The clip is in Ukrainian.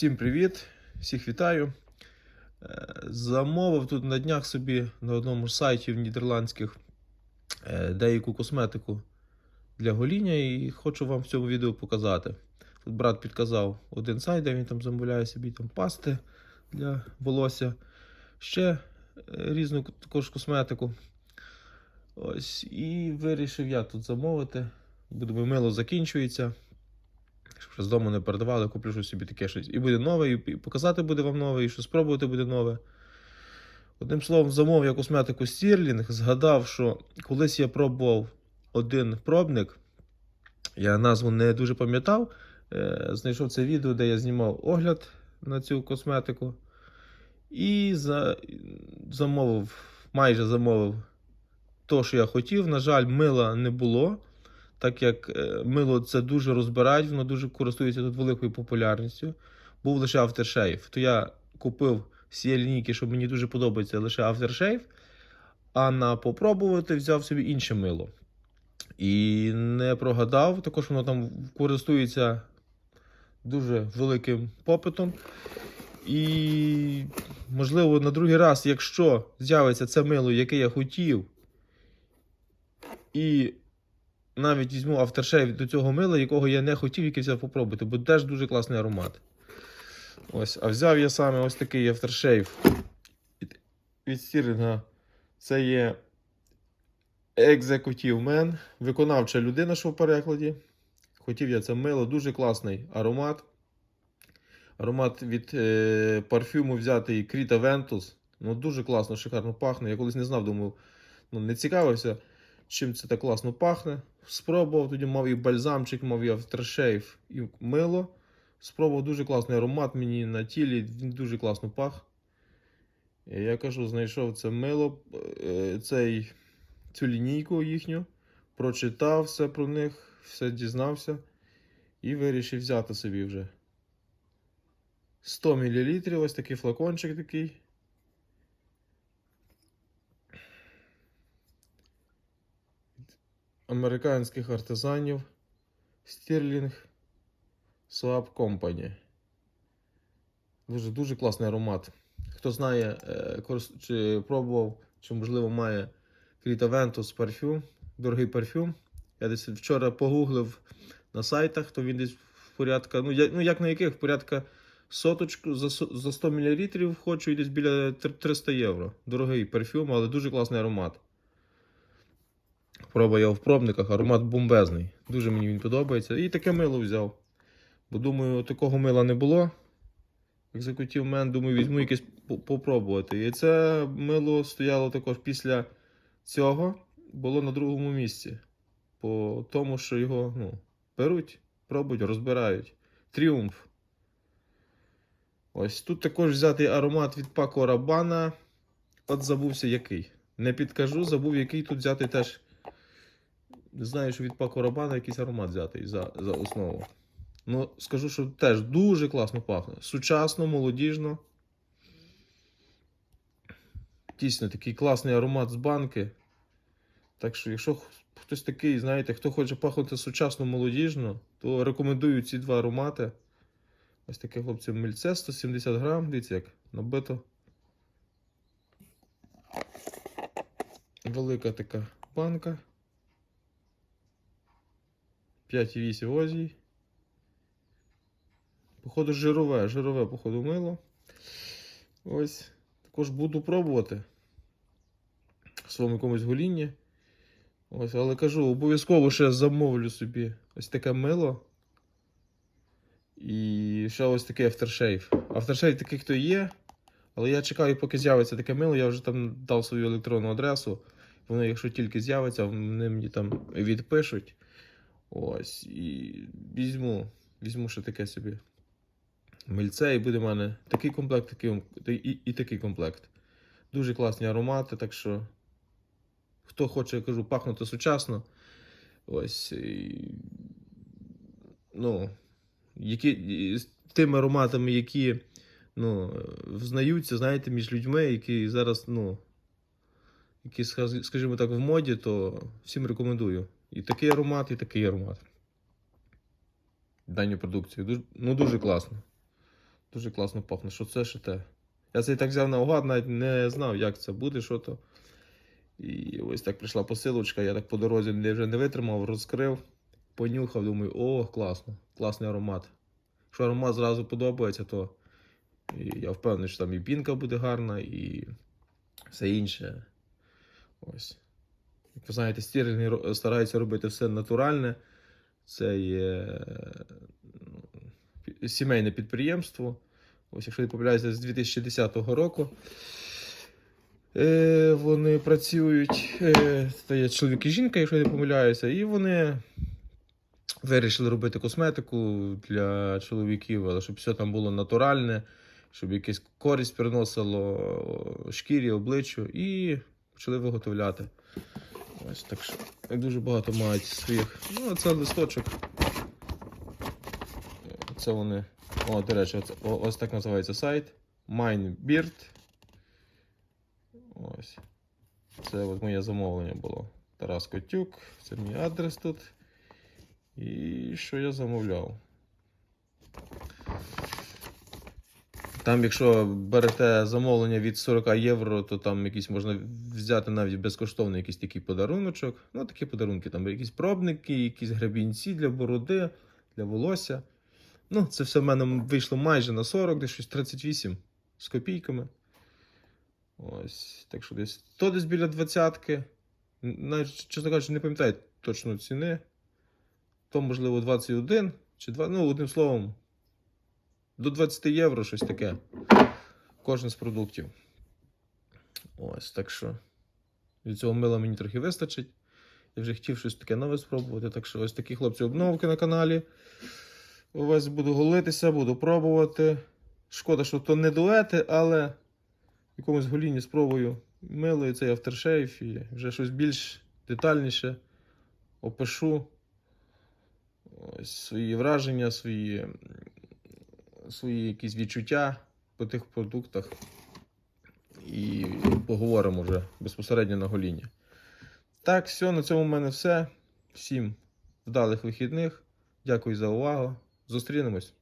Всім привіт! Всіх вітаю. Е, Замовив тут на днях собі на одному з сайтів нідерландських е, деяку косметику для гоління і хочу вам в цьому відео показати. Тут брат підказав один сайт, де він там замовляє собі там пасти для волосся, ще е, різну також косметику. Ось, і вирішив я тут замовити. Думаю, мило закінчується. Щоб з дому не передавали, куплю щось собі таке щось. І буде нове, і показати буде вам нове, і що спробувати буде нове. Одним словом, замовив я косметику Стірлінг, згадав, що колись я пробував один пробник, я назву не дуже пам'ятав. Е, Знайшов це відео, де я знімав огляд на цю косметику. І за... замовив, майже замовив то, що я хотів. На жаль, мила не було так як е, мило це дуже розбирають, воно дуже користується тут великою популярністю. Був лише Aftershave. То я купив з цієї лінійки, що мені дуже подобається лише Aftershave, а на попробувати взяв собі інше мило. І не прогадав, також воно там користується дуже великим попитом. І, можливо, на другий раз, якщо з'явиться це мило, яке я хотів, і навіть візьму aftershave до цього мила, якого я не хотів, який взяв попробувати, бо теж дуже класний аромат. Ось, а взяв я саме ось такий aftershave від, від Стірлінга. Це є Executive Man, виконавча людина, що в перекладі. Хотів я це мило, дуже класний аромат. Аромат від е, парфюму взятий Krita Ventus. Ну, дуже класно, шикарно пахне. Я колись не знав, думав, ну, не цікавився чим це так класно пахне. Спробував, тоді мав і бальзамчик, мав і авторшейф, і мило. Спробував дуже класний аромат мені на тілі, він дуже класно пах. Я кажу, знайшов це мило, е, цей, цю лінійку їхню, прочитав все про них, все дізнався і вирішив взяти собі вже 100 мл, ось такий флакончик такий. Американських артизанів Stirling Swap Company. Дуже дуже класний аромат. Хто знає, е, чи пробував, чи, можливо, має Кріта Ventus парфюм, дорогий парфюм. Я десь вчора погуглив на сайтах, то він десь в порядка, ну, я, ну як на яких, в порядка соточку за, за 100 мл хочу і десь біля 300 євро. Дорогий парфюм, але дуже класний аромат. Проба я в пробниках, аромат бомбезний. Дуже мені він подобається. І таке мило взяв. Бо думаю, такого мила не було. Екзекутів мен, думаю, візьму якесь попробувати. І це мило стояло також після цього, було на другому місці. По тому, що його ну, беруть, пробують, розбирають. Тріумф. Ось тут також взятий аромат від Пако Рабана. От забувся який. Не підкажу, забув, який тут взяти теж. Знаю, що від Пако Рабана якийсь аромат взятий за, за основу. Ну, скажу, що теж дуже класно пахне. Сучасно, молодіжно. Дійсно, такий класний аромат з банки. Так що, якщо хтось такий, знаєте, хто хоче пахнути сучасно молодіжно, то рекомендую ці два аромати. Ось таке, хлопці, мільце 170 грам. Дивіться, як набито. Велика така банка. 5,8 озій. Походу, жирове, жирове, походу, мило. Ось. Також буду пробувати в своєму якомусь голінні. Ось, але кажу, обов'язково ще замовлю собі ось таке мило. І ще ось такий aftershave. Aftershave таких то є. Але я чекаю, поки з'явиться таке мило, я вже там дав свою електронну адресу. Воно, якщо тільки з'явиться, вони мені там відпишуть. Ось. І візьму, візьму ще таке собі. Мильце, і буде в мене такий комплект, такий, і, і такий комплект. Дуже класні аромати, так що. Хто хоче, я кажу, пахнути сучасно. Ось. І, ну, які, тими ароматами, які ну, взнаються, знаєте, між людьми, які зараз, ну, які, скажімо так, в моді, то всім рекомендую. І такий аромат, і такий аромат. Дані продукції. Дуже, ну, дуже класно. Дуже класно пахне, що це, що те. Я це і так взяв наугад, навіть не знав, як це буде, що то. І ось так прийшла посилочка, я так по дорозі вже не витримав, розкрив, понюхав, думаю, о, класно, класний аромат. Якщо аромат зразу подобається, то і я впевнений, що там і пінка буде гарна, і все інше. Ось. Як ви знаєте, стірлінги стараються робити все натуральне. Це є ну, сімейне підприємство. Ось, якщо не помиляюся, з 2010 року. Е, вони працюють, е, це є чоловік і жінка, якщо я не помиляюся, і вони вирішили робити косметику для чоловіків, але щоб все там було натуральне, щоб якась користь приносило шкірі, обличчю, і почали виготовляти. Ось так що дуже багато мають своїх. Ну, це листочок. Це вони. О, до речі, оце- о- ось так називається сайт. Minebeard. Ось. Це от моє замовлення було. Тарас Котюк. Це мій адрес тут. І що я замовляв? Там, якщо берете замовлення від 40 євро, то там якісь можна взяти навіть безкоштовно якийсь такий подаруночок. Ну, такі подарунки, там якісь пробники, якісь гребінці для бороди, для волосся. Ну, це все в мене вийшло майже на 40, десь щось 38 з копійками. Ось, так що десь то десь біля двадцятки. Навіть, чесно кажучи, не пам'ятаю точно ціни. То, можливо, 21 чи 2, ну, одним словом, до 20 євро щось таке. Кожен з продуктів. Ось, так що від цього мила мені трохи вистачить. Я вже хотів щось таке нове спробувати. Так що ось такі хлопці обновки на каналі. Ось буду голитися, буду пробувати. Шкода, що то не дуети, але в якомусь голінні спробую мило і цей авторшейф і вже щось більш детальніше опишу. Ось свої враження, свої, свої якісь відчуття по тих продуктах. І поговоримо вже безпосередньо на голіні. Так, все, на цьому в мене все. Всім вдалих вихідних. Дякую за увагу. Зустрінемось.